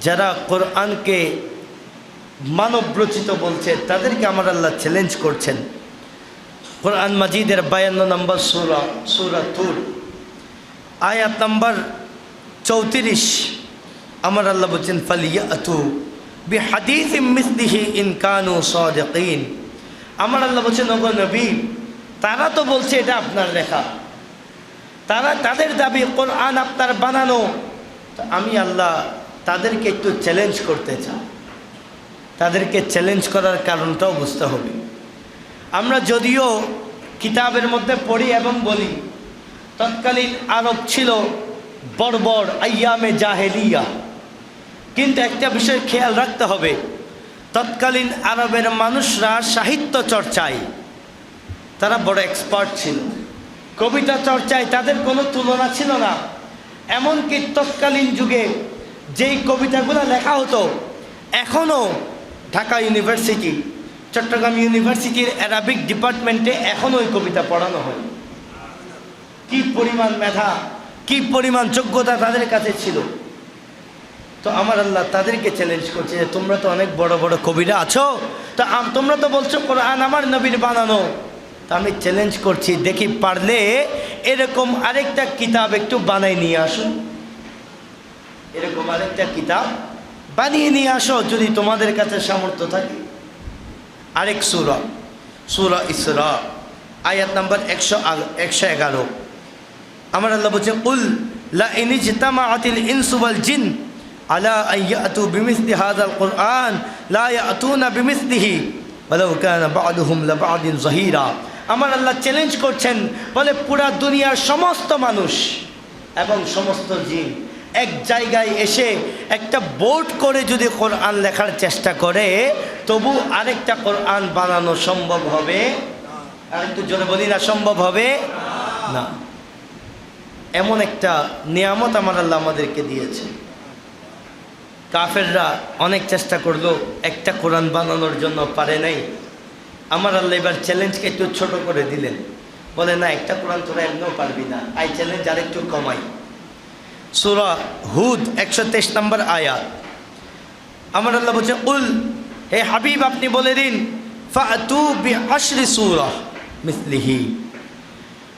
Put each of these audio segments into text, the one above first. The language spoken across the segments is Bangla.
যারা কোরআনকে মানবরচিত বলছে, তাদেরকে আমার আল্লাহ চ্যালেঞ্জ করছেন। কোরআন মাজিদের বায়ান্ন নম্বর সুরা সুরা তুর। আয়াত নম্বর চৌত্রিশ। আমার আল্লাহ বলছেন ফালিয়া আতু বি হাদিস মিসলিহি ইনকানু সদিন আমার আল্লাহ বলছেন, ওগো নবী, তারা তো বলছে এটা আপনার লেখা। তারা তাদের দাবি, কোরআন আপনার বানানো। আমি আল্লাহ তাদেরকে একটু চ্যালেঞ্জ করতে চাই তাদেরকে চ্যালেঞ্জ করার কারণটাও বুঝতে হবে। আমরা যদিও কিতাবের মধ্যে পড়ি এবং বলি, তৎকালীন আরব ছিল বর্বর আয়ামে জাহেলিয়া। কিন্তু একটা বিষয় খেয়াল রাখতে হবে, তৎকালীন আরবের মানুষরা সাহিত্য চর্চায়, তারা বড় এক্সপার্ট ছিল। কবিতা চর্চায় তাদের কোনো তুলনা ছিল না। এমনকি তৎকালীন যুগে যেই কবিতাগুলো লেখা হতো এখনও ঢাকা ইউনিভার্সিটি, চট্টগ্রাম ইউনিভার্সিটির অ্যারাবিক ডিপার্টমেন্টে এখনও ওই কবিতা পড়ানো হয়। কি পরিমাণ মেধা, কি পরিমাণ যোগ্যতা তাদের কাছে ছিল। তো আমার আল্লাহ তাদেরকে চ্যালেঞ্জ করছে যে, তোমরা তো অনেক বড় বড় কবিরা আছো। তো তোমরা তো বলছো কোরআন আমার নবীর বানানো। তা আমি চ্যালেঞ্জ করছি, দেখি পারলে এরকম আরেকটা কিতাব একটু বানাই নিয়ে আসুন। এরকম আরেকটা কিতাব বানিয়ে নিয়ে আসো যদি তোমাদের কাছে সামর্থ্য থাকে। আরেক সুরা সুরা ইসরা, আয়াত নাম্বার একশো একশো এগারো। আমার আল্লাহ বলছে, উল লা ইনিজতামা আতিল জিন, আলা আইয়াতু বিমিসলি হাযাল কুরআন, লা ইয়াতুনা আমার আল্লাহ চ্যালেঞ্জ করছেন, বলে পুরা দুনিয়ার সমস্ত মানুষ এবং সমস্ত জিন। এক জায়গায় এসে একটা বোর্ড করে যদি কোরআন লেখার চেষ্টা করে, তবু আরেকটা কোরআন বানানো সম্ভব হবে? আর একটু জোরে বলি না, সম্ভব হবে? না। এমন একটা নিয়ামত আমার আল্লাহ আমাদেরকে দিয়েছে। কাফেররা অনেক চেষ্টা করল, একটা কোরআন বানানোর জন্য পারে নাই। আমার আল্লাহ এবার চ্যালেঞ্জকে একটু ছোট করে দিলেন। বলে, না, একটা কোরআন তোরা এমনিও পারবি না। আই চ্যালেঞ্জ আর একটু কমাই। সুরা হুদ, একশো তেইশ নম্বর আয়াত। আমার আল্লাহ বলছে, উল, হে হাবিব, আপনি বলে দিন মিসলিহি।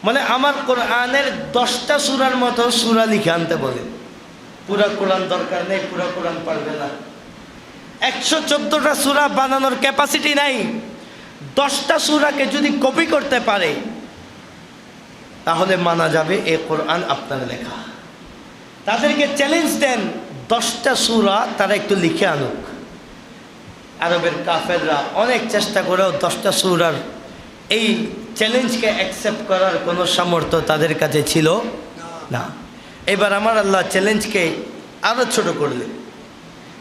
মানে আমার কোরআনের দশটা সুরার মতো সুরা লিখে আনতে বলে। পুরা কোরআন দরকার নেই, পুরা কোরআন পারবে না। একশো চোদ্দোটা সুরা বানানোর ক্যাপাসিটি নাই। দশটা সুরাকে যদি কপি করতে পারে, তাহলে মানা যাবে এ কোরআন আপনার লেখা। তাদেরকে চ্যালেঞ্জ দেন দশটা সুরা, তারা একটু লিখে আনুক। আরবের কাফেররা অনেক চেষ্টা করেও দশটা সুরার এই চ্যালেঞ্জকে অ্যাকসেপ্ট করার কোনো সামর্থ্য তাদের কাছে ছিল না। এবার আমার আল্লাহ চ্যালেঞ্জকে আরও ছোট করলেন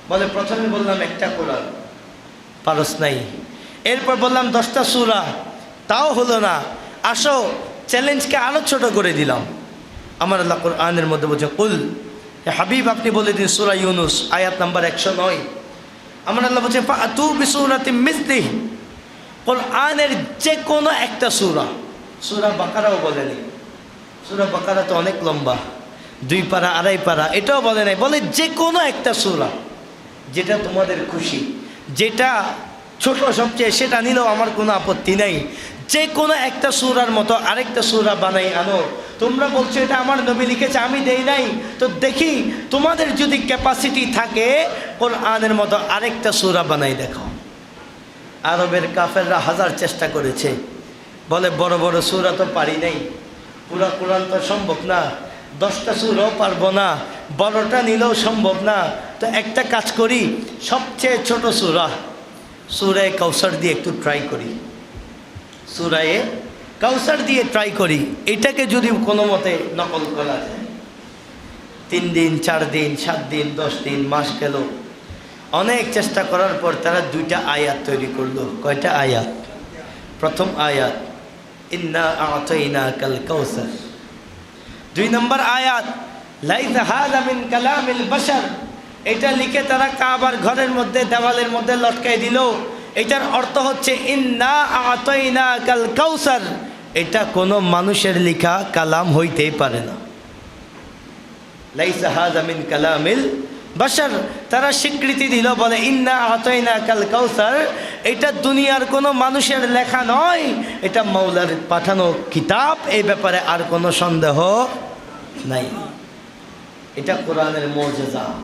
বলে, প্রথমে বললাম একটা কোরআন, পারস নাই। এরপর বললাম দশটা সুরা, তাও হলো না। আসো চ্যালেঞ্জকে আরও ছোট করে দিলাম। আমার আল্লাহ কোরআনের মধ্যে বলছে, কুল হাবিব, আপনি বলে দিন সুরা ইউনুস, আয়াত নাম্বার একশো নয়। আমার আল্লাহ বলছে তু বিসুরাতি মিসলি। কোরআনের যে কোনো একটা সুরা সুরা বাকারাও বলেনি সুরা বাকারা তো অনেক লম্বা, দুই পারা, আড়াই পারা, এটাও বলে নাই। বলে যে কোনো একটা সুরা, যেটা তোমাদের খুশি, যেটা ছোট সবচেয়ে, সেটা নিলেও আমার কোনো আপত্তি নেই। যে কোনো একটা সুরার মতো আরেকটা সুরা বানাই আনো। তোমরা বলছো এটা আমার নবী লিখেছে, আমি দেই নাই। তো দেখি, তোমাদের যদি ক্যাপাসিটি থাকে, কোরআনের মতো আরেকটা সুরা বানাই দেখো। আরবের কাফেররা হাজার চেষ্টা করেছে। বলে বড় বড় সুরা তো পারি নাই। পুরা কোরআন তো সম্ভব না। দশটা সুরও পারব না। বড়টা নিলেও সম্ভব না। তো একটা কাজ করি, সবচেয়ে ছোট সুরা, সুরায় কৌশর দিয়ে একটু ট্রাই করি। সুরায়ে কাউসার দিয়ে ট্রাই করি, এটাকে যদি কোনো মতে নকল করা যায়। তিন দিন, চার দিন, সাত দিন, দশ দিন, মাস গেল। অনেক চেষ্টা করার পর তারা দুইটা আয়াত তৈরি করল। কয়টা আয়াত? প্রথম আয়াত, ইন্না আতইনা কাল কাউসার। দুই নম্বর আয়াত মিন কালামিল বাশার। এটা লিখে তারা কাবার ঘরের মধ্যে, দেওয়ালের মধ্যে লটকাই দিল। এটার অর্থ হচ্ছে, ইন্না আতইনা কাল কাউসার। এটা কোনো মানুষের লেখা কালাম হইতেই পারে না। লাইসা হাযা মিন কালামিল বাসার তারা স্বীকৃতি দিল, বলে, ইন্না আতইনা কাল কাউসার। এটা দুনিয়ার কোনো মানুষের লেখা নয়। এটা মৌলার পাঠানো কিতাব। এই ব্যাপারে আর কোনো সন্দেহ নাই। এটা কোরআনের মর্যাদা।